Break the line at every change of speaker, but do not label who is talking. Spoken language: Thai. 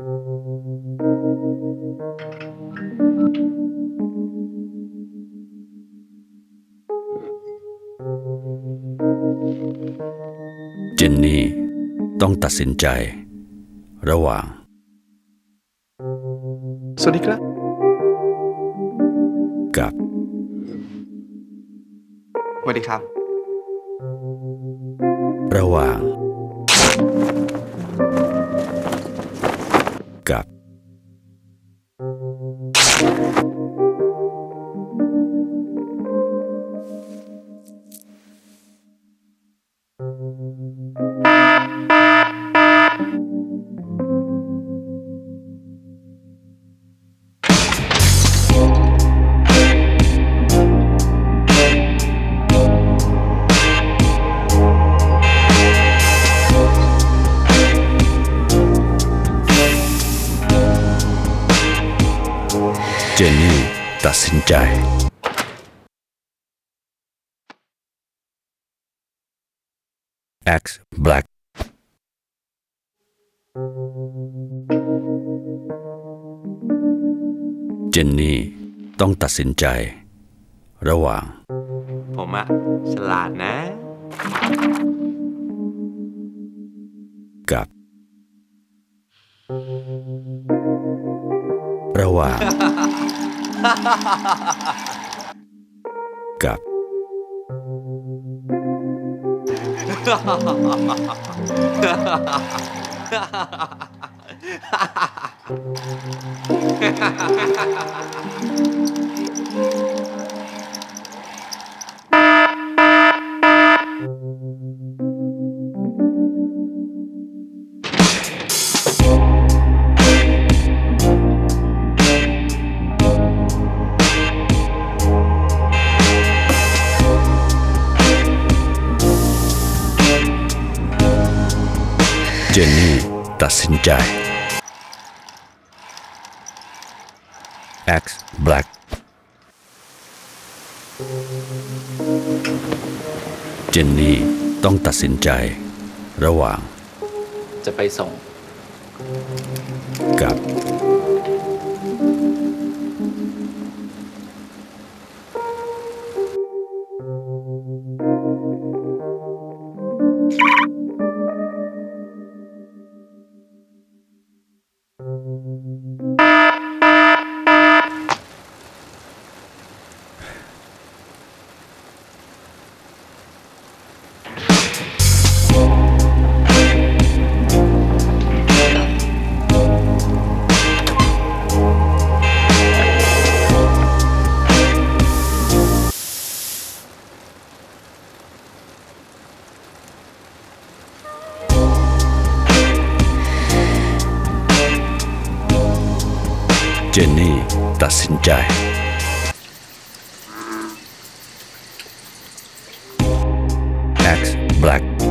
เจนนี่ต้องตัดสินใจ ระหว่าง
สวัสดีครับ
กับ
สวัสดีครับ
ระหว่าง จนนี่ตัดสินใจ X Black เจนนี่ต้องตัดสินใจ ระหว่าง
ผมอะฉลาดนะ
กับ ระหว่าง กั เจนนี่ตัดสินใจ X Black เจนนี่ต้องตัดสินใจ ระหว่าง
จะไปส่ง
กับ Jenny nee, Black.